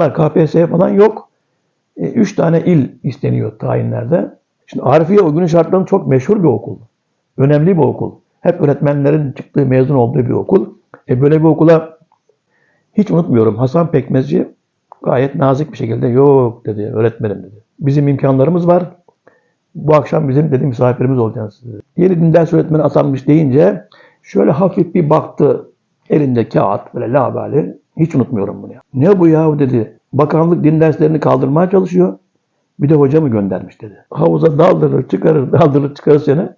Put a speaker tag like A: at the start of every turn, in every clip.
A: O zamanlar KPSS falan yok. E, üç tane il isteniyor tayinlerde. Şimdi Arifiye o günün şartlarında çok meşhur bir okul. Önemli bir okul. Hep öğretmenlerin çıktığı, mezun olduğu bir okul. E, böyle bir okula hiç unutmuyorum. Hasan Pekmezci gayet nazik bir şekilde yok dedi öğretmenim dedi. Bizim imkanlarımız var. Bu akşam bizim dedi misafirimiz olacaksınız dedi. Yeni din ders öğretmeni atanmış deyince şöyle hafif bir baktı elinde kağıt böyle labali. Hiç unutmuyorum bunu ya. Ne bu ya dedi. Bakanlık din derslerini kaldırmaya çalışıyor. Bir de hoca mı göndermiş dedi. Havuza daldırır çıkarır daldırır çıkarır seni.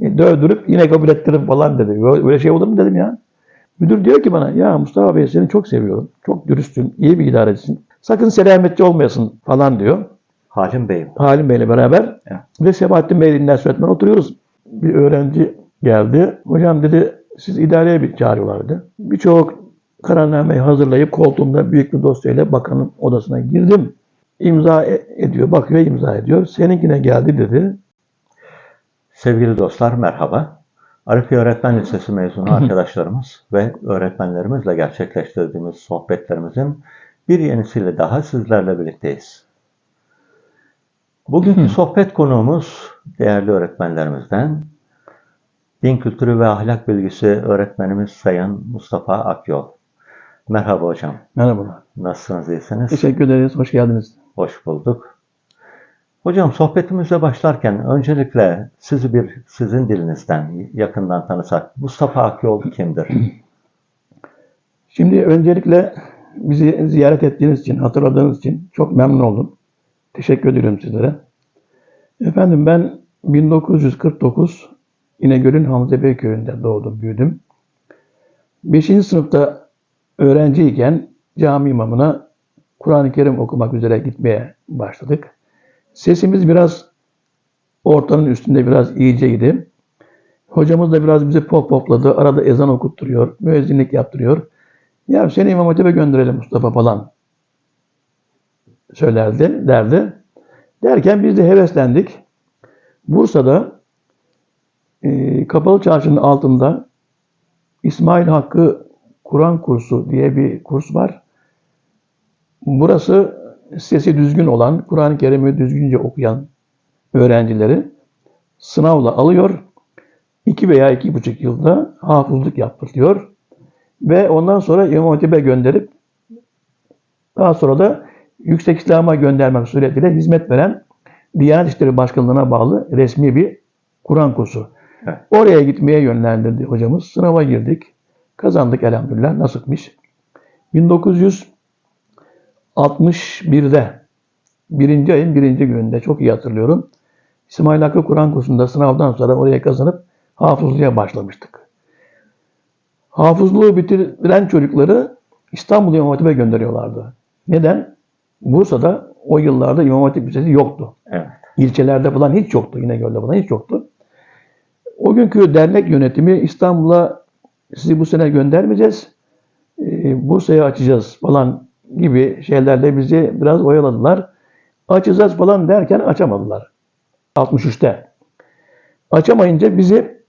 A: E, dövdürüp yine kabul ettirir falan dedi. Böyle şey olur mu dedim ya. Müdür diyor ki bana ya Mustafa Bey seni çok seviyorum. Çok dürüstsün, iyi bir idarecisin. Sakın selametçi olmayasın falan diyor.
B: Halim Bey'im.
A: Halim Bey'le beraber
B: Evet.
A: ve Sebahattin Bey'in ders öğretmen oturuyoruz. Bir öğrenci geldi. Hocam dedi siz idareye bir çağırıyorlar dedi. Birçok kararnameyi hazırlayıp koltuğumda büyük bir dosyayla bakanın odasına girdim. İmza e- ediyor, bakıyor imza ediyor. Seninkine geldi dedi.
B: Sevgili dostlar merhaba. Arifiye Öğretmen Lisesi mezunu arkadaşlarımız ve öğretmenlerimizle gerçekleştirdiğimiz sohbetlerimizin bir yenisiyle daha sizlerle birlikteyiz. Bugünkü sohbet konuğumuz değerli öğretmenlerimizden din kültürü ve ahlak bilgisi öğretmenimiz Sayın Mustafa Akyol. Merhaba hocam.
A: Merhabalar.
B: Nasılsınız, iyisiniz?
A: Teşekkür ederiz. Hoş geldiniz.
B: Hoş bulduk. Hocam sohbetimize başlarken öncelikle sizi bir sizin dilinizden yakından tanısak. Mustafa Akyol kimdir?
A: Şimdi öncelikle bizi ziyaret ettiğiniz için, hatırladığınız için çok memnun oldum. Teşekkür ediyorum sizlere. Efendim ben 1949 İnegöl'ün Hamza Bey köyünde doğdum, büyüdüm. 5. sınıfta öğrenciyken cami imamına Kur'an-ı Kerim okumak üzere gitmeye başladık. Sesimiz biraz ortanın üstünde biraz iyiceydi. Hocamız da biraz bizi pop popladı. Arada ezan okutturuyor, müezzinlik yaptırıyor. Ya seni İmam Hatip'e gönderelim Mustafa falan söylerdi, derdi. Derken biz de heveslendik. Bursa'da e, Kapalı Çarşı'nın altında İsmail Hakkı Kur'an kursu diye bir kurs var. Burası sesi düzgün olan, Kur'an-ı Kerim'i düzgünce okuyan öğrencileri sınavla alıyor. iki veya iki buçuk yılda hafızlık yaptırıyor. Ve ondan sonra İmam Hatip'e gönderip daha sonra da Yüksek İslam'a göndermek suretiyle hizmet veren Diyanet İşleri Başkanlığı'na bağlı resmi bir Kur'an kursu.
B: Evet.
A: Oraya gitmeye yönlendirdi hocamız. Sınava girdik. Kazandık elhamdülillah. Nasipmiş. 1961'de birinci ayın birinci gününde çok iyi hatırlıyorum. İsmail Hakkı Kur'an kursunda sınavdan sonra oraya kazanıp hafızlığa başlamıştık. Hafızlığı bitiren çocukları İstanbul İmam Hatip'e gönderiyorlardı. Neden? Bursa'da o yıllarda İmam Hatip Lisesi yoktu.
B: Evet.
A: İlçelerde falan hiç yoktu. İnegöl'de falan hiç yoktu. O günkü dernek yönetimi İstanbul'a sizi bu sene göndermeyeceğiz. e, Bursa'ya açacağız falan gibi şeylerle bizi biraz oyaladılar. Açacağız falan derken açamadılar. 63'te. Açamayınca bizi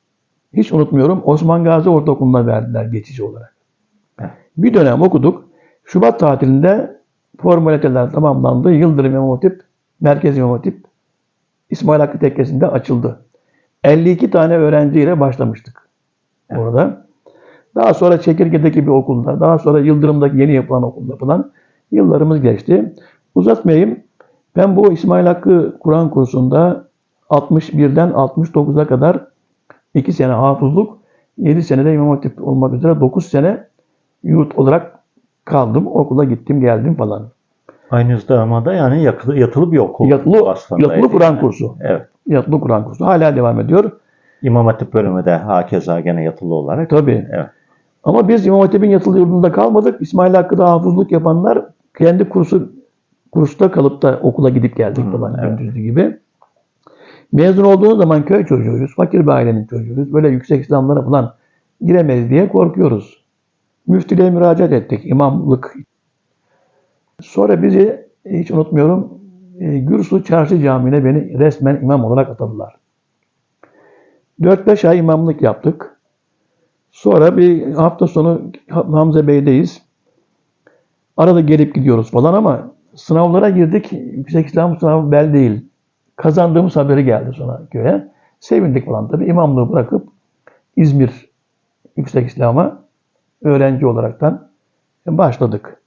A: hiç unutmuyorum Osman Gazi Ortaokulu'na verdiler geçici olarak. Bir dönem okuduk. Şubat tatilinde formaliteler tamamlandı. Yıldırım İmam Hatip, Merkez İmam Hatip İsmail Hakkı Tekkesi'nde açıldı. 52 tane öğrenciyle başlamıştık orada. Daha sonra Çekirge'deki bir okulda, daha sonra Yıldırım'daki yeni yapılan okulda falan yıllarımız geçti. Uzatmayayım. Ben bu İsmail Hakkı Kur'an kursunda 61'den 69'a kadar 2 sene hafızlık, 7 senede İmam Hatip olmak üzere 9 sene yurt olarak kaldım. Okula gittim, geldim falan.
B: Aynı zamanda yani yatılı, yatılı bir okul
A: Yatılı,
B: aslında.
A: yatılı Kur'an kursu.
B: Evet.
A: Yatılı Kur'an kursu. Hala devam ediyor.
B: İmam Hatip bölümü de hakeza gene yatılı olarak.
A: Tabii.
B: Evet.
A: Ama biz İmam Hatip'in yatılı yurdunda kalmadık. İsmail Hakkı'da hafızlık yapanlar kendi kursu kursta kalıp da okula gidip geldik
B: Hmm,
A: falan
B: evet.
A: gündüzlü gibi. Mezun olduğumuz zaman köy çocuğuyuz, fakir bir ailenin çocuğuyuz. Böyle yüksek İslamlara falan giremeyiz diye korkuyoruz. Müftülüğe müracaat ettik, imamlık. Sonra bizi hiç unutmuyorum e, Gürsu Çarşı Camii'ne beni resmen imam olarak atadılar. 4-5 ay imamlık yaptık. Sonra bir hafta sonu Hamza Bey'deyiz. Arada gelip gidiyoruz falan ama sınavlara girdik. Yüksek İslam sınavı bel değil. Kazandığımız haberi geldi sonra köye. Sevindik falan tabii. İmamlığı bırakıp İzmir Yüksek İslam'a öğrenci olaraktan başladık.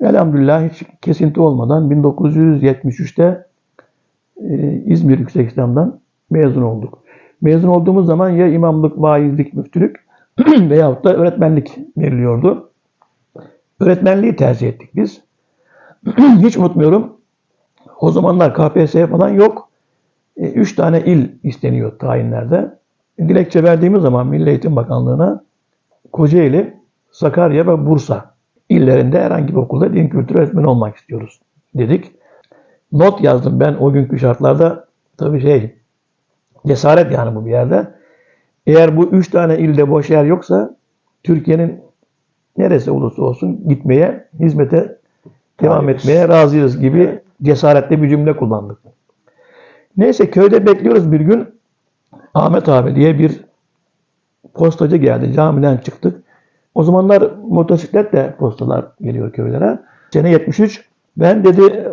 A: Elhamdülillah hiç kesinti olmadan 1973'te e, İzmir Yüksek İslam'dan mezun olduk. Mezun olduğumuz zaman ya imamlık, vaizlik, müftülük veyahut da öğretmenlik veriliyordu. Öğretmenliği tercih ettik biz. Hiç unutmuyorum. O zamanlar KPSS falan yok. E, Üç tane il isteniyor tayinlerde. Dilekçe verdiğimiz zaman Milli Eğitim Bakanlığı'na Kocaeli, Sakarya ve Bursa illerinde herhangi bir okulda din kültürü öğretmeni olmak istiyoruz dedik. Not yazdım ben o günkü şartlarda tabii şey cesaret yani bu bir yerde. Eğer bu üç tane ilde boş yer yoksa Türkiye'nin neresi olursa olsun gitmeye, hizmete devam
B: Talibiz.
A: etmeye razıyız gibi cesaretli bir cümle kullandık. Neyse köyde bekliyoruz bir gün. Ahmet abi diye bir postacı geldi. Camiden çıktık. O zamanlar motosikletle postalar geliyor köylere. Sene 73. Ben dedi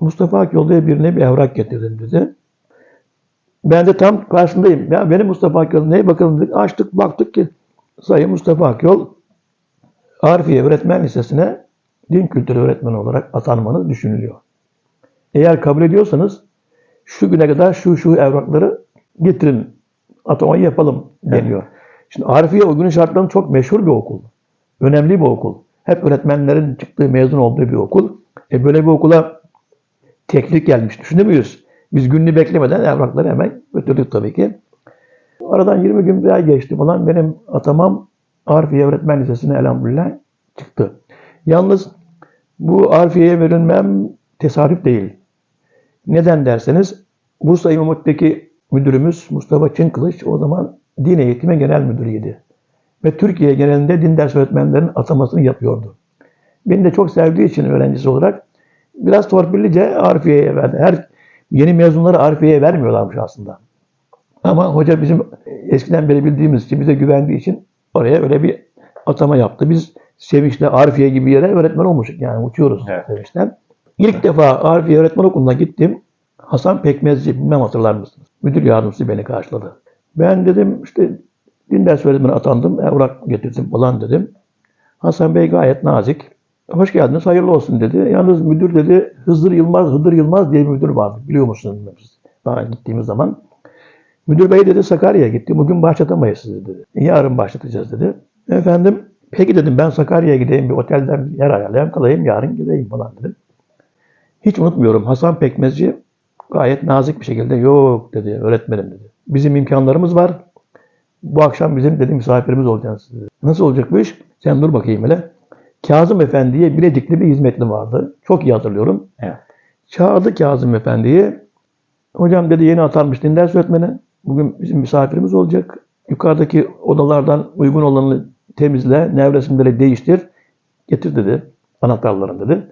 A: Mustafa Akyol diye birine bir evrak getirdim dedi. Ben de tam karşısındayım. Ya benim Mustafa Akyol neye bakalım dedik. Açtık baktık ki Sayın Mustafa Akyol Arifiye Öğretmen Lisesi'ne din kültürü öğretmeni olarak atanmanız düşünülüyor. Eğer kabul ediyorsanız şu güne kadar şu şu evrakları getirin, atamayı yapalım deniyor. Şimdi Arifiye o günün şartlarında çok meşhur bir okul. Önemli bir okul. Hep öğretmenlerin çıktığı, mezun olduğu bir okul. E böyle bir okula teklif gelmiş. Düşünür müyüz? Biz gününü beklemeden evrakları hemen götürdük tabii ki. Aradan 20 gün ay geçti falan. Benim atamam Arifiye Öğretmen Lisesi'ne elhamdülillah çıktı. Yalnız bu Arifiye'ye verilmem tesadüf değil. Neden derseniz Bursa İmam Hatip'teki müdürümüz Mustafa Çınkılıç o zaman din eğitimi genel müdürüydü. Ve Türkiye genelinde din ders öğretmenlerinin atamasını yapıyordu. Beni de çok sevdiği için öğrencisi olarak biraz torpillice Arifiye'ye verdi. Her yeni mezunları Arifiye'ye vermiyorlarmış aslında. Ama hoca bizim eskiden beri bildiğimiz için, bize güvendiği için oraya öyle bir atama yaptı. Biz sevinçle Arifiye gibi yere öğretmen olmuştuk yani uçuyoruz
B: Evet.
A: sevinçten. İlk defa Arifiye Öğretmen Okulu'na gittim. Hasan Pekmezci, bilmem hatırlar mısınız? Müdür yardımcısı beni karşıladı. Ben dedim işte din ders öğretmeni atandım, evrak getirdim falan dedim. Hasan Bey gayet nazik. Hoş geldiniz, hayırlı olsun dedi. Yalnız müdür dedi, Hızır Yılmaz, Hıdır Yılmaz diye bir müdür vardı. Biliyor musunuz? siz. Daha gittiğimiz zaman. Müdür bey dedi Sakarya'ya gitti. Bugün başlatamayız sizi dedi. Yarın başlatacağız dedi. Efendim peki dedim ben Sakarya'ya gideyim bir otelden yer ayarlayayım kalayım yarın gideyim falan dedim. Hiç unutmuyorum Hasan Pekmezci gayet nazik bir şekilde yok dedi öğretmenim dedi. Bizim imkanlarımız var. Bu akşam bizim dedi misafirimiz olacaksınız dedi. Nasıl olacak bu iş? Sen dur bakayım hele. Kazım Efendi'ye Bilecikli bir hizmetli vardı. Çok iyi hatırlıyorum.
B: Evet.
A: Çağırdı Kazım Efendi'yi. Hocam dedi yeni atanmış din ders öğretmeni. Bugün bizim misafirimiz olacak. Yukarıdaki odalardan uygun olanı temizle, nevresimleri değiştir. Getir dedi. Anahtarlarını dedi.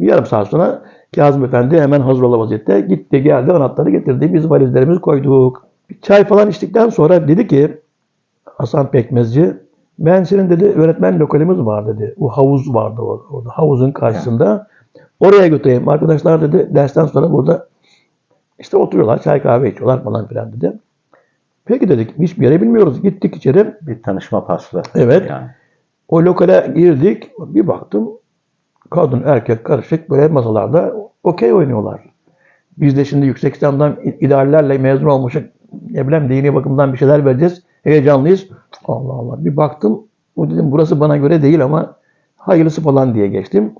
A: Bir yarım saat sonra Kazım Efendi hemen hazır olan vaziyette gitti geldi anahtarı getirdi. Biz valizlerimizi koyduk. Bir çay falan içtikten sonra dedi ki Hasan Pekmezci ben senin dedi öğretmen lokalimiz var dedi. Bu havuz vardı or- orada. Havuzun karşısında. Oraya götüreyim. Arkadaşlar dedi dersten sonra burada işte oturuyorlar, çay kahve içiyorlar falan filan dedi. Peki dedik, hiçbir yere bilmiyoruz. Gittik içeri.
B: Bir tanışma faslı.
A: Evet.
B: Yani.
A: O lokale girdik. Bir baktım, kadın erkek karışık böyle masalarda okey oynuyorlar. Biz de şimdi yüksek İslam'dan ideallerle mezun olmuşuk. Ne bileyim dini bakımdan bir şeyler vereceğiz. Heyecanlıyız. Allah Allah. Bir baktım. O dedim burası bana göre değil ama hayırlısı falan diye geçtim.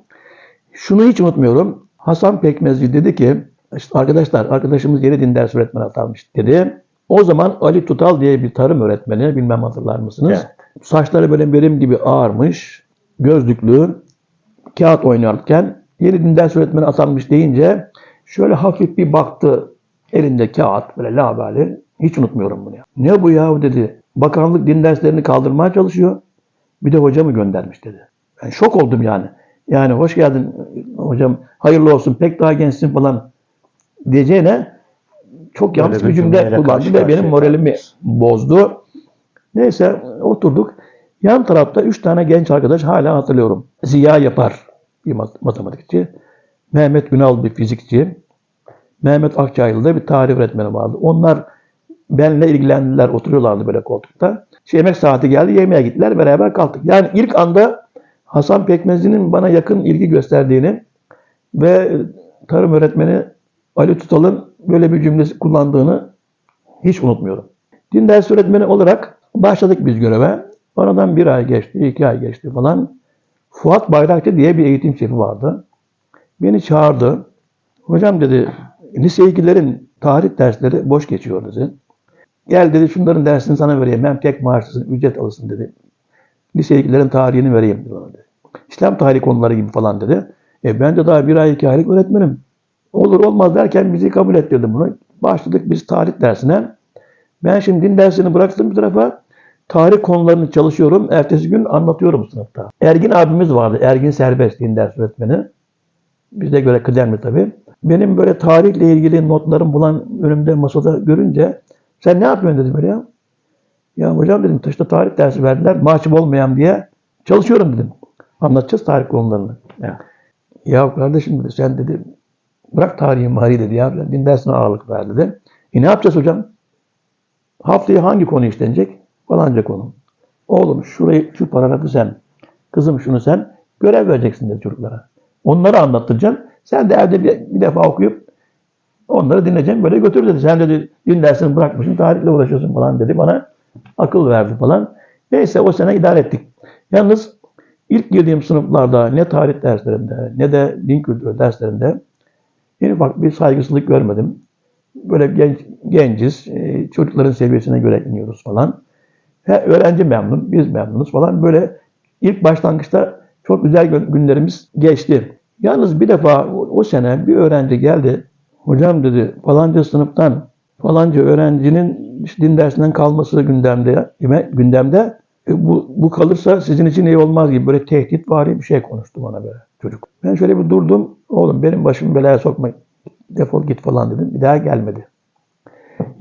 A: Şunu hiç unutmuyorum. Hasan Pekmezci dedi ki işte arkadaşlar arkadaşımız yeni din ders öğretmeni atanmış dedi. O zaman Ali Tutal diye bir tarım öğretmeni bilmem hatırlar mısınız?
B: Evet.
A: Saçları böyle benim gibi ağarmış. Gözlüklü. Kağıt oynarken yeni din ders öğretmeni atanmış deyince şöyle hafif bir baktı. Elinde kağıt böyle labali. Hiç unutmuyorum bunu. ya. Ne bu ya dedi. Bakanlık din derslerini kaldırmaya çalışıyor. Bir de hoca mı göndermiş dedi. Ben şok oldum yani. Yani hoş geldin hocam hayırlı olsun pek daha gençsin falan diyeceğine çok yanlış bir cümle kullandı ve benim moralimi bozdu. Neyse oturduk. Yan tarafta üç tane genç arkadaş hala hatırlıyorum. Ziya Yapar, bir mat- matematikçi. Mehmet Ünal bir fizikçi. Mehmet Akçaylı da bir tarih öğretmeni vardı. Onlar benimle ilgilendiler, oturuyorlardı böyle koltukta. İşte yemek saati geldi, yemeğe gittiler, beraber kalktık. Yani ilk anda Hasan Pekmezli'nin bana yakın ilgi gösterdiğini ve tarım öğretmeni Ali Tutal'ın böyle bir cümlesi kullandığını hiç unutmuyorum. Din dersi öğretmeni olarak başladık biz göreve. Aradan bir ay geçti, iki ay geçti falan. Fuat Bayrakçı diye bir eğitim şefi vardı. Beni çağırdı. Hocam dedi, lise 2'lerin tarih dersleri boş geçiyor dedi. Gel dedi şunların dersini sana vereyim. Hem tek maaşlısın, ücret alırsın dedi. Lise 2'lerin tarihini vereyim dedi bana dedi. İslam tarihi konuları gibi falan dedi. E ben de daha bir ay iki aylık öğretmenim. Olur olmaz derken bizi kabul ettirdi bunu. Başladık biz tarih dersine. Ben şimdi din dersini bıraktım bir tarafa. Tarih konularını çalışıyorum. Ertesi gün anlatıyorum sınıfta. Ergin abimiz vardı. Ergin Serbest din ders öğretmeni. Bize göre kıdemli tabii. Benim böyle tarihle ilgili notlarım bulan önümde masada görünce sen ne yapıyorsun dedi böyle ya. Ya hocam dedim taşta tarih dersi verdiler. Mahcup olmayayım diye çalışıyorum dedim. Anlatacağız tarih konularını.
B: Evet.
A: Ya kardeşim dedi sen dedi bırak tarihi mari dedi ya. Din dersine ağırlık ver dedi. E ne yapacağız hocam? Haftaya hangi konu işlenecek? Falanca konu. Oğlum şurayı, şu paragrafı sen, kızım şunu sen, görev vereceksin dedi çocuklara. Onları anlattıracaksın. Sen de evde bir, bir defa okuyup onları dinleyeceksin. Böyle götür dedi. Sen dedi din dersini bırakmışsın, tarihle uğraşıyorsun falan dedi. Bana akıl verdi falan. Neyse o sene idare ettik. Yalnız ilk girdiğim sınıflarda ne tarih derslerinde ne de din kültürü derslerinde en ufak bir saygısızlık görmedim. Böyle genç, genciz, e, çocukların seviyesine göre iniyoruz falan. He, öğrenci memnun, biz memnunuz falan. Böyle ilk başlangıçta çok güzel gün- günlerimiz geçti. Yalnız bir defa o, sene bir öğrenci geldi. Hocam dedi falanca sınıftan falanca öğrencinin din dersinden kalması gündemde. gündemde e, bu, bu kalırsa sizin için iyi olmaz gibi böyle tehdit var bir şey konuştu bana böyle çocuk. Ben şöyle bir durdum. Oğlum benim başımı belaya sokma. Defol git falan dedim. Bir daha gelmedi.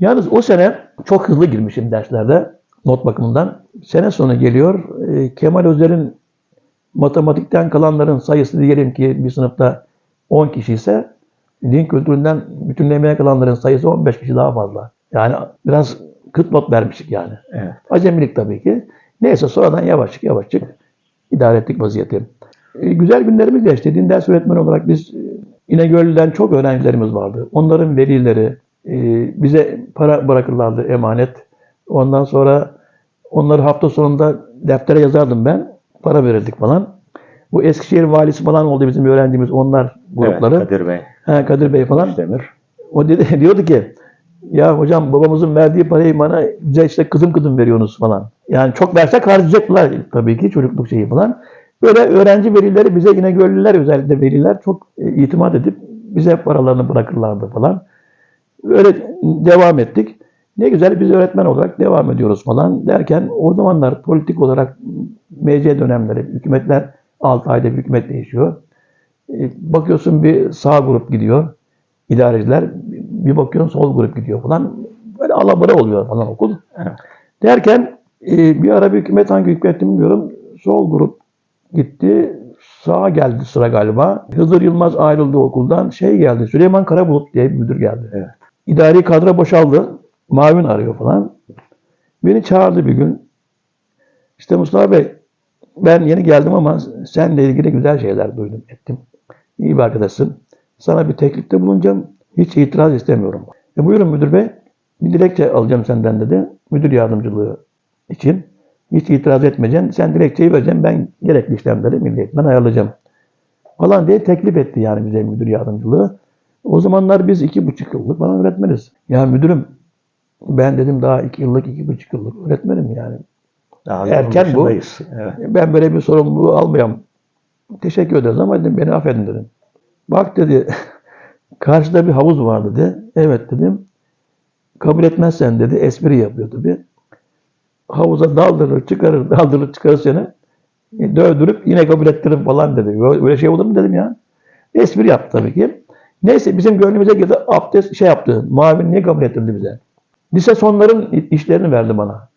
A: Yalnız o sene çok hızlı girmişim derslerde not bakımından. Sene sonu geliyor. e, Kemal Özer'in matematikten kalanların sayısı diyelim ki bir sınıfta 10 kişi ise din kültüründen bütünlemeye kalanların sayısı 15 kişi daha fazla. Yani biraz kıt not vermiştik yani.
B: Evet.
A: Acemilik tabii ki. Neyse sonradan yavaşçık yavaşçık idare ettik vaziyeti. E, güzel günlerimiz geçti. Din ders öğretmeni olarak biz e, İnegöl'den çok öğrencilerimiz vardı. Onların velileri e, bize para bırakırlardı emanet. Ondan sonra onları hafta sonunda deftere yazardım ben. Para verirdik falan. Bu Eskişehir valisi falan oldu bizim öğrendiğimiz onlar grupları.
B: Evet, Kadir Bey.
A: Ha, Kadir Bey falan.
B: Demir.
A: O dedi, diyordu ki ya hocam babamızın verdiği parayı bana bize işte kızım kızım veriyorsunuz falan. Yani çok versek harcayacaklar tabii ki çocukluk şeyi falan. Böyle öğrenci velileri bize yine göllüler özellikle veliler çok e, itimat edip bize paralarını bırakırlardı falan. Öyle devam ettik. Ne güzel biz öğretmen olarak devam ediyoruz falan derken o zamanlar politik olarak MC dönemleri, hükümetler 6 ayda bir hükümet değişiyor. E, Bakıyorsun bir sağ grup gidiyor, idareciler. Bir bakıyorsun sol grup gidiyor falan. Böyle alabora oluyor falan okul.
B: Evet.
A: Derken e, bir ara bir hükümet hangi hükümet bilmiyorum. Sol grup gitti. Sağa geldi sıra galiba. Hızır Yılmaz ayrıldı okuldan. Şey geldi. Süleyman Karabulut diye bir müdür geldi.
B: Evet.
A: İdari kadro boşaldı. Mavin arıyor falan. Beni çağırdı bir gün. İşte Mustafa Bey ben yeni geldim ama seninle ilgili güzel şeyler duydum, ettim. İyi bir arkadaşsın. Sana bir teklifte bulunacağım. Hiç itiraz istemiyorum. E buyurun müdür bey. Bir dilekçe alacağım senden dedi. Müdür yardımcılığı için. Hiç itiraz etmeyeceksin. Sen dilekçeyi vereceksin. Ben gerekli işlemleri milliyetten ayarlayacağım. Falan diye teklif etti yani bize müdür yardımcılığı. O zamanlar biz iki buçuk yıllık falan öğretmeniz. Ya müdürüm ben dedim daha iki yıllık, iki buçuk yıllık öğretmenim yani.
B: Daha
A: Erken bu.
B: başındayız. Evet.
A: Ben böyle bir sorumluluğu almayayım. Teşekkür ederiz ama dedim beni affedin dedim. Bak dedi karşıda bir havuz var dedi. Evet dedim. Kabul etmezsen dedi espri yapıyor tabii. Havuza daldırır çıkarır daldırır çıkarır seni. E, Dövdürüp yine kabul ettiririm falan dedi. Böyle böyle şey olur mu dedim ya. Espri yaptı tabii ki. Neyse bizim gönlümüze girdi. Abdest şey yaptı. Mavin niye kabul ettirdi bize? Lise sonların işlerini verdi bana.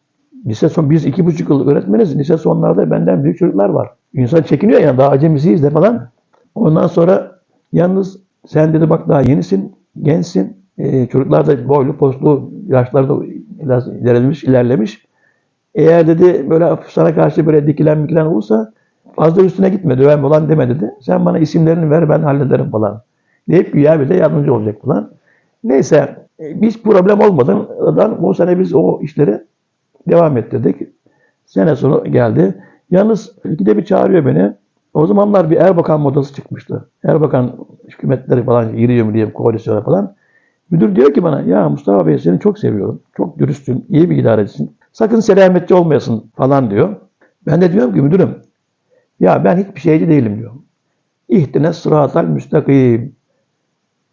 A: Lise son biz iki buçuk yıl öğretmeniz. Lise sonlarda benden büyük çocuklar var. İnsan çekiniyor ya daha acemisiyiz de falan. Ondan sonra yalnız sen dedi bak daha yenisin, gençsin. Ee, çocuklar da boylu postlu, yaşlarda biraz ilerlemiş, ilerlemiş. Eğer dedi böyle sana karşı böyle dikilen mikilen olursa fazla üstüne gitme, döven falan deme dedi. Sen bana isimlerini ver ben hallederim falan. Deyip güya bir de yardımcı olacak falan. Neyse e, biz problem olmadan o sene biz o işleri devam ettirdik. Sene sonu geldi. Yalnız ikide bir çağırıyor beni. O zamanlar bir Erbakan modası çıkmıştı. Erbakan hükümetleri falan giriyor diye koalisyona falan. Müdür diyor ki bana ya Mustafa Bey seni çok seviyorum. Çok dürüstsün, iyi bir idarecisin. Sakın selametçi olmayasın falan diyor. Ben de diyorum ki müdürüm ya ben hiçbir şeyci değilim diyorum. İhtine sıratal müstakim.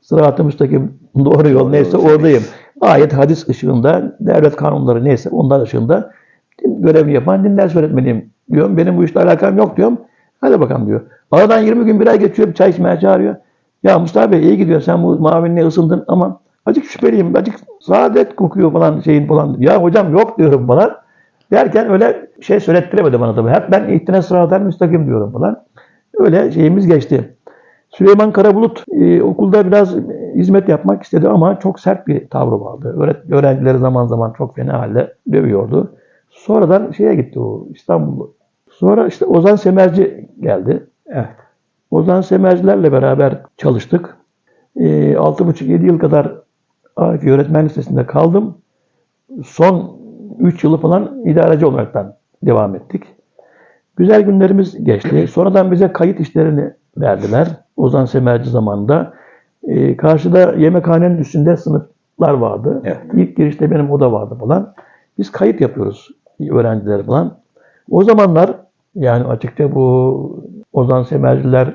A: Sırat-ı müstakim doğru yol neyse oradayım. Ayet hadis ışığında, devlet kanunları neyse onlar ışığında din görevini yapan din ders öğretmeniyim diyorum. Benim bu işle alakam yok diyorum. Hadi bakalım diyor. Aradan 20 gün bir ay geçiyor çay içmeye çağırıyor. Ya Mustafa Bey iyi gidiyor sen bu mavinle ısındın ama acık şüpheliyim. Acık saadet kokuyor falan şeyin falan. Ya hocam yok diyorum bana. Derken öyle şey söylettiremedi bana tabii. Hep ben ihtine sıradan müstakim diyorum falan. Öyle şeyimiz geçti. Süleyman Karabulut e, okulda biraz hizmet yapmak istedi ama çok sert bir tavrı vardı. Öğret- öğrencileri zaman zaman çok fena halde dövüyordu. Sonradan şeye gitti o İstanbul'da. Sonra işte Ozan Semerci geldi.
B: Evet.
A: Ozan Semercilerle beraber çalıştık. E, 6,5-7 yıl kadar AFI Öğretmen Lisesi'nde kaldım. Son 3 yılı falan idareci olaraktan devam ettik. Güzel günlerimiz geçti. Sonradan bize kayıt işlerini verdiler. Ozan Semerci zamanında. Ee, karşıda yemekhanenin üstünde sınıflar vardı.
B: Evet.
A: İlk girişte benim oda vardı falan. Biz kayıt yapıyoruz öğrenciler falan. O zamanlar yani açıkça bu Ozan Semerciler,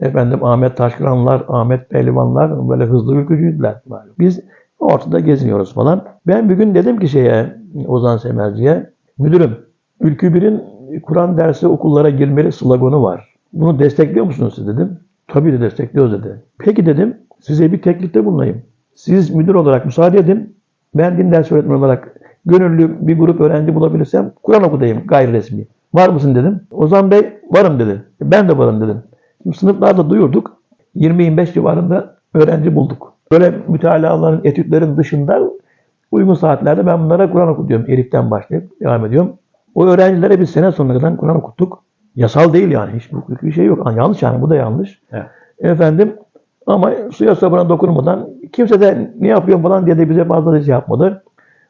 A: efendim Ahmet Taşkıranlar, Ahmet Pehlivanlar böyle hızlı ülkücüydüler. Biz ortada geziniyoruz falan. Ben bir gün dedim ki şeye Ozan Semerci'ye, müdürüm Ülkü Bir'in Kur'an dersi okullara girmeli sloganı var. Bunu destekliyor musunuz siz dedim. Tabii de destekliyoruz dedi. Peki dedim size bir teklifte bulunayım. Siz müdür olarak müsaade edin. Ben din ders öğretmeni olarak gönüllü bir grup öğrenci bulabilirsem Kur'an okudayım gayri resmi. Var mısın dedim. Ozan Bey varım dedi. Ben de varım dedim. Şimdi sınıflarda duyurduk. 20-25 civarında öğrenci bulduk. Böyle mütalaların, etütlerin dışında uygun saatlerde ben bunlara Kur'an okutuyorum. Elif'ten başlayıp devam ediyorum. O öğrencilere biz sene sonuna kadar Kur'an okuttuk. Yasal değil yani. Hiç hukuki bir şey yok. Yanlış yani. Bu da yanlış.
B: Evet.
A: Efendim ama suya sabuna dokunmadan kimse de ne yapıyor falan diye de bize fazla şey yapmadı.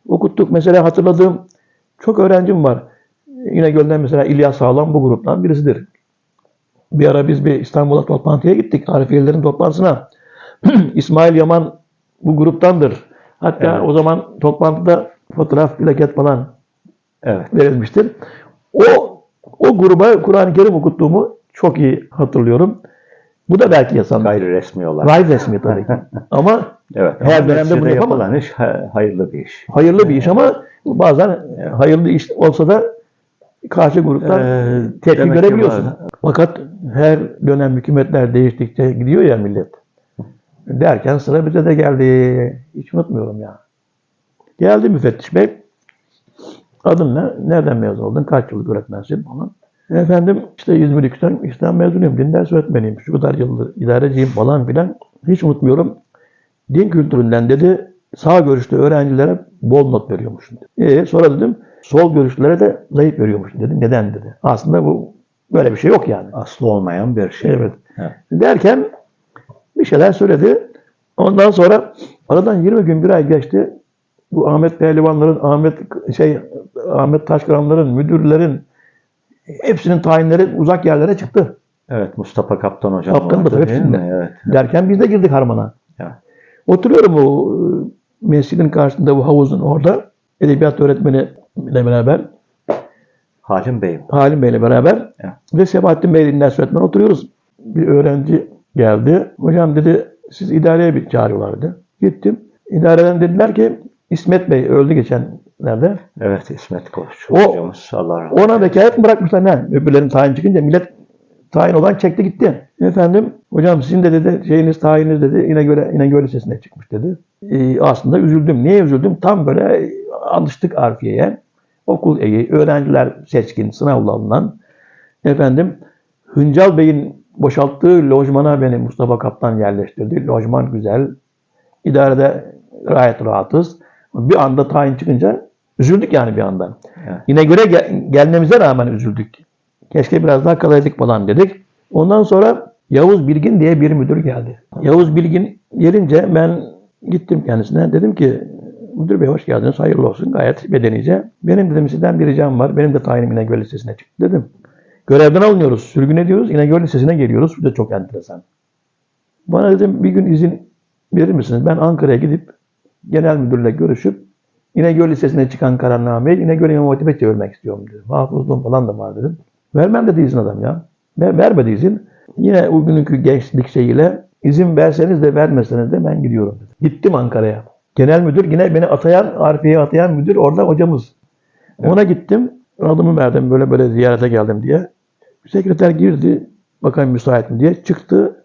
A: Okuttuk. Mesela hatırladığım çok öğrencim var. Yine gölden mesela İlyas Sağlam bu gruptan birisidir. Bir ara biz bir İstanbul'a toplantıya gittik. Arifiyelerin toplantısına. İsmail Yaman bu gruptandır. Hatta
B: Evet.
A: o zaman toplantıda fotoğraf, plaket falan
B: Evet.
A: verilmiştir. O o gruba Kur'an-ı Kerim okuttuğumu çok iyi hatırlıyorum. Bu da belki yasal.
B: Gayri resmi olarak.
A: Gayri resmi tabii ki. Ama
B: Evet.
A: Her dönemde bunu yapamam.
B: iş ha- hayırlı bir iş.
A: hayırlı bir iş ama bazen hayırlı iş olsa da karşı gruptan
B: Ee,
A: tepki görebiliyorsun. Fakat her dönem hükümetler değiştikçe gidiyor ya millet. Derken sıra bize de geldi. Hiç unutmuyorum ya. Geldi müfettiş bey. Adın ne? Nereden mezun oldun? Kaç yıllık öğretmensin falan. Efendim işte İzmir'den İslam mezunuyum. Din ders öğretmeniyim. Şu kadar yıldır idareciyim falan filan. Hiç unutmuyorum. Din kültüründen dedi sağ görüşlü öğrencilere bol not veriyormuşsun. dedi. E, sonra dedim sol görüşlülere de zayıf veriyormuşsun dedi. Neden dedi. Aslında bu böyle bir şey yok yani.
B: Aslı olmayan bir şey.
A: Evet.
B: Evet.
A: Derken bir şeyler söyledi. Ondan sonra aradan 20 gün bir ay geçti. Bu Ahmet Pehlivanların, Ahmet şey Ahmet Taşkıranların, müdürlerin hepsinin tayinleri uzak yerlere çıktı.
B: Evet. Mustafa Kaptan hocam.
A: Kaptan da hepsinde.
B: Evet.
A: Derken biz de girdik harmana.
B: Evet.
A: Oturuyorum o e, mescidin karşısında bu havuzun orada. Edebiyat öğretmeniyle beraber,
B: Halim Bey.
A: Halim Bey'le beraber
B: Evet.
A: ve Sebahattin Bey'le ders öğretmen oturuyoruz. Bir öğrenci geldi. Hocam dedi siz idareye bir çağırıyorlar dedi. Gittim. İdareden dediler ki İsmet Bey öldü geçenlerde.
B: Evet İsmet Koç.
A: O-
B: hocamız. Allah rahmet
A: Ona vekalet bırakmışlar ne? Öbürlerin tayin çıkınca millet tayin olan çekti gitti. Efendim hocam sizin de dedi şeyiniz tayininiz dedi İnegöl, İnegöl Lisesi'ne çıkmış dedi. Ee, aslında üzüldüm. Niye üzüldüm? Tam böyle alıştık Arfiye'ye. Okul iyi, öğrenciler seçkin, sınavla alınan. Efendim Hıncal Bey'in boşalttığı lojmana beni Mustafa Kaptan yerleştirdi. Lojman güzel. İdarede gayet rahatız. Bir anda tayin çıkınca üzüldük yani bir anda.
B: Evet.
A: İnegöl'e gel- gelmemize rağmen üzüldük. Keşke biraz daha kalaydık falan dedik. Ondan sonra Yavuz Bilgin diye bir müdür geldi. Yavuz Bilgin gelince ben gittim kendisine. Dedim ki müdür bey hoş geldiniz hayırlı olsun gayet medenice. Benim dedim sizden bir ricam var. Benim de tayinim İnegöl Lisesi'ne çıktı dedim. Görevden alınıyoruz, sürgün ediyoruz. İnegöl Lisesi'ne geliyoruz. Bu da çok enteresan. Bana dedim bir gün izin verir misiniz? Ben Ankara'ya gidip genel müdürle görüşüp İnegöl Lisesi'ne çıkan kararnameyi İnegöl İmam Hatip'e çevirmek istiyorum dedim. Hafızlığım falan da var dedim. Vermem dedi izin adam ya. Ver, vermedi izin. Yine o günkü gençlik şeyiyle izin verseniz de vermeseniz de ben gidiyorum dedi. Gittim Ankara'ya. Genel müdür yine beni atayan, Arifiye'ye atayan müdür orada hocamız. Ona gittim. Adımı verdim böyle böyle ziyarete geldim diye. Sekreter girdi. Bakan müsait mi diye. Çıktı.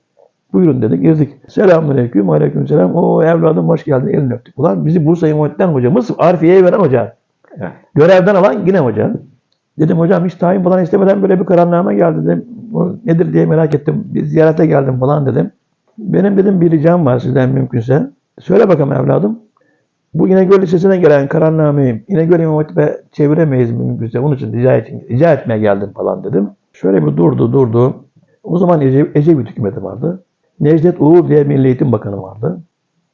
A: Buyurun dedi. Girdik. Selamünaleyküm. Aleyküm selam. O evladım hoş geldin. Elini öptük. Ulan bizi Bursa İmam Hatip'ten hocamız Arifiye'ye veren hoca.
B: Evet.
A: Görevden alan yine hoca. Dedim hocam hiç tayin falan istemeden böyle bir kararname geldi dedim. Bu nedir diye merak ettim. Bir ziyarete geldim falan dedim. Benim dedim bir ricam var sizden mümkünse. Söyle bakalım evladım. Bu İnegöl Lisesi'ne gelen kararnameyi İnegöl İmam Hatip'e çeviremeyiz mümkünse. Onun için rica, için, rica etmeye geldim falan dedim. Şöyle bir durdu durdu. O zaman Ece, Ecevit hükümeti vardı. Necdet Uğur diye Milli Eğitim Bakanı vardı.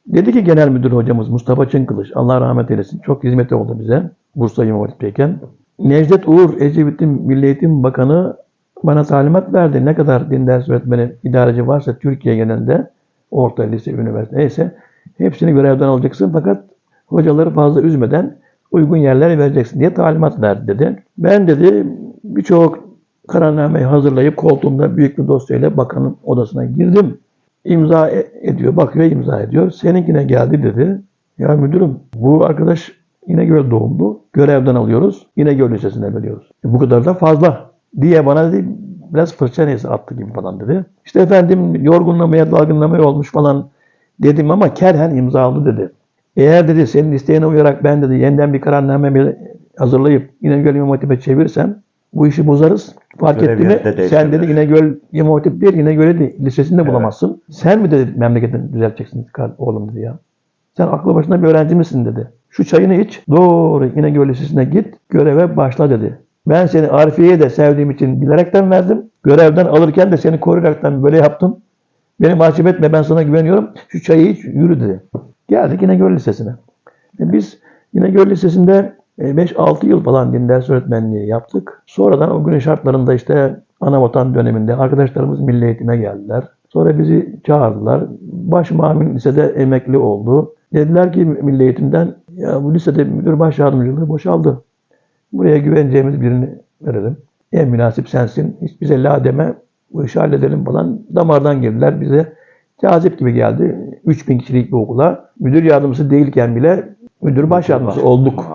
A: Dedi ki genel müdür hocamız Mustafa Çınkılıç, Allah rahmet eylesin. Çok hizmeti oldu bize Bursa İmam Hatip'teyken. Necdet Uğur, Ecevit'in Milli Eğitim Bakanı bana talimat verdi. Ne kadar din ders öğretmeni, idareci varsa Türkiye genelinde, orta, lise, üniversite neyse hepsini görevden alacaksın fakat hocaları fazla üzmeden uygun yerlere vereceksin diye talimat verdi dedi. Ben dedi birçok kararnameyi hazırlayıp koltuğumda büyük bir dosyayla bakanın odasına girdim. İmza e- ediyor, bakıyor imza ediyor. Seninkine geldi dedi. Ya müdürüm bu arkadaş İnegöl doğumlu. Görevden alıyoruz. İnegöl Lisesi'ne veriyoruz. E, bu kadar da fazla diye bana dedi biraz fırça neyse attı gibi falan dedi. İşte efendim yorgunlamaya dalgınlamaya olmuş falan dedim ama kerhen imza aldı dedi. Eğer dedi senin isteğine uyarak ben dedi yeniden bir kararname hazırlayıp İnegöl İmam Hatip'e çevirsem bu işi bozarız. Fark
B: Görev
A: etti mi? Sen dedi. İnegöl İmam Hatip değil İnegöl'ü de lisesinde
B: Evet.
A: bulamazsın. Sen mi dedi memleketini düzelteceksin oğlum dedi ya. Sen aklı başında bir öğrenci misin dedi. Şu çayını iç, doğru İnegöl Lisesi'ne git, göreve başla dedi. Ben seni Arifiye'ye de sevdiğim için bilerekten verdim. Görevden alırken de seni koruyaraktan böyle yaptım. Beni mahcup etme ben sana güveniyorum. Şu çayı iç, yürü dedi. Geldik İnegöl Lisesi'ne. E biz İnegöl Lisesi'nde 5-6 yıl falan din ders öğretmenliği yaptık. Sonradan o günün şartlarında işte Anavatan döneminde arkadaşlarımız milli eğitime geldiler. Sonra bizi çağırdılar. Baş mavin lisede emekli oldu. Dediler ki milli eğitimden ya bu lisede müdür baş yardımcılığı boşaldı. Buraya güveneceğimiz birini verelim. En münasip sensin. Hiç bize la deme. Bu işi halledelim falan. Damardan girdiler bize. Cazip gibi geldi. 3000 kişilik bir okula. Müdür yardımcısı değilken bile müdür baş yardımcısı olduk.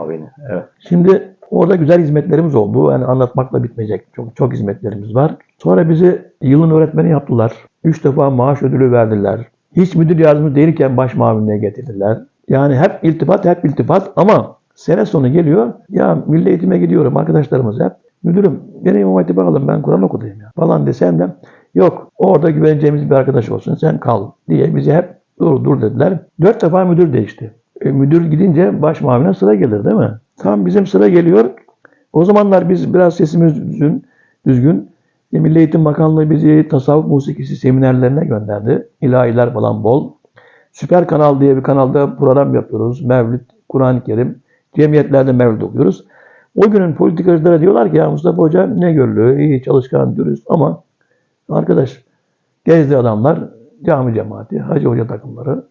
B: Evet.
A: Şimdi orada güzel hizmetlerimiz oldu. Yani anlatmakla bitmeyecek. Çok çok hizmetlerimiz var. Sonra bizi yılın öğretmeni yaptılar. Üç defa maaş ödülü verdiler. Hiç müdür yardımcısı değilken baş mavinliğe getirdiler. Yani hep iltifat, hep iltifat ama sene sonu geliyor. Ya milli eğitime gidiyorum arkadaşlarımız hep. Müdürüm beni İmam Hatip'e alın ben Kur'an okutayım ya falan desem de yok orada güveneceğimiz bir arkadaş olsun sen kal diye bize hep dur dur dediler. Dört defa müdür değişti. E, müdür gidince baş mavine sıra gelir değil mi? Tam bizim sıra geliyor. O zamanlar biz biraz sesimiz düzgün, düzgün. E, Milli Eğitim Bakanlığı bizi tasavvuf musikisi seminerlerine gönderdi. İlahiler falan bol. Süper Kanal diye bir kanalda program yapıyoruz. Mevlid, Kur'an-ı Kerim. Cemiyetlerde Mevlid okuyoruz. O günün politikacıları diyorlar ki ya Mustafa Hoca ne görülüyor, iyi çalışkan, dürüst ama arkadaş gezdi adamlar, cami cemaati, hacı hoca takımları.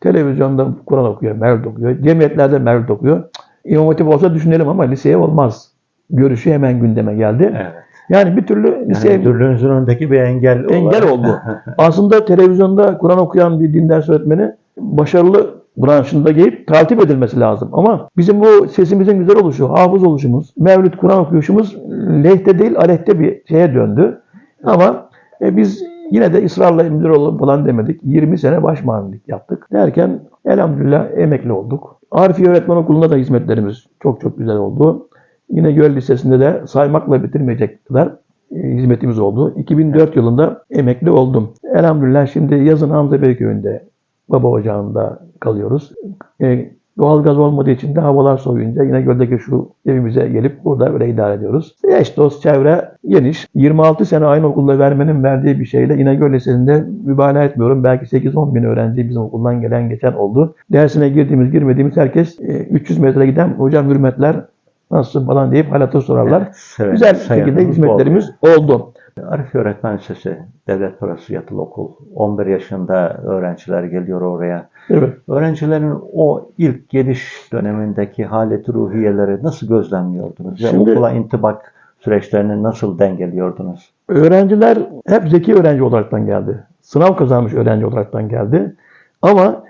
A: Televizyonda Kur'an okuyor, Mevlid okuyor. Cemiyetlerde Mevlid okuyor. İmam Hatip olsa düşünelim ama liseye olmaz. Görüşü hemen gündeme geldi.
B: Evet.
A: Yani bir türlü liseye
B: Yani müdürlüğünüzün önündeki bir engel
A: engel
B: olarak-
A: oldu. Aslında televizyonda Kur'an okuyan bir din ders öğretmeni başarılı branşında gelip takip edilmesi lazım. Ama bizim bu sesimizin güzel oluşu, hafız oluşumuz, Mevlüt Kur'an okuyuşumuz lehte değil aleyhte bir şeye döndü. Ama e, biz yine de ısrarla müdür olalım falan demedik. 20 sene baş mavinlik yaptık. Derken elhamdülillah emekli olduk. Arifiye Öğretmen Okulu'nda da hizmetlerimiz çok çok güzel oldu. Yine Göl Lisesi'nde de saymakla bitirmeyecek kadar e, hizmetimiz oldu. 2004 yılında emekli oldum. Elhamdülillah şimdi yazın Hamza Bey köyünde baba ocağında kalıyoruz. E, doğalgaz olmadığı için de havalar soğuyunca yine göldeki şu evimize gelip burada böyle idare ediyoruz. Eş dost çevre geniş. 26 sene aynı okulda vermenin verdiği bir şeyle İnegöl Lisesi'nde mübalağa etmiyorum. Belki 8-10 bin öğrenci bizim okuldan gelen geçen oldu. Dersine girdiğimiz girmediğimiz herkes e, 300 metre giden hocam hürmetler nasılsın falan deyip halatı sorarlar.
B: Evet, severim,
A: Güzel şekilde hizmetlerimiz oldu.
B: Arifi Öğretmen Lisesi, devlet parası yatılı okul. 11 yaşında öğrenciler geliyor oraya.
A: Evet.
B: Öğrencilerin o ilk geliş dönemindeki haleti ruhiyeleri nasıl gözlemliyordunuz? Ve
A: Şimdi-
B: okula intibak süreçlerini nasıl dengeliyordunuz?
A: Öğrenciler hep zeki öğrenci olaraktan geldi. Sınav kazanmış öğrenci olaraktan geldi. Ama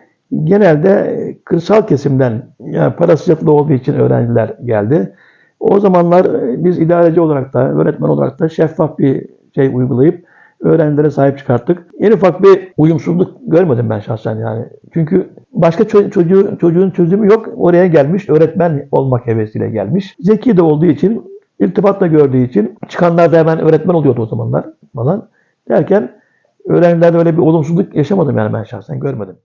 A: genelde kırsal kesimden yani parası yatılı olduğu için öğrenciler geldi. O zamanlar biz idareci olarak da öğretmen olarak da şeffaf bir şey uygulayıp öğrencilere sahip çıkarttık. En ufak bir uyumsuzluk görmedim ben şahsen yani. Çünkü başka ço- çocuğu, çocuğun çözümü yok. Oraya gelmiş, öğretmen olmak hevesiyle gelmiş. Zeki de olduğu için, irtibatla gördüğü için çıkanlar da hemen öğretmen oluyordu o zamanlar falan. Derken öğrencilerde öyle bir olumsuzluk yaşamadım yani ben şahsen görmedim.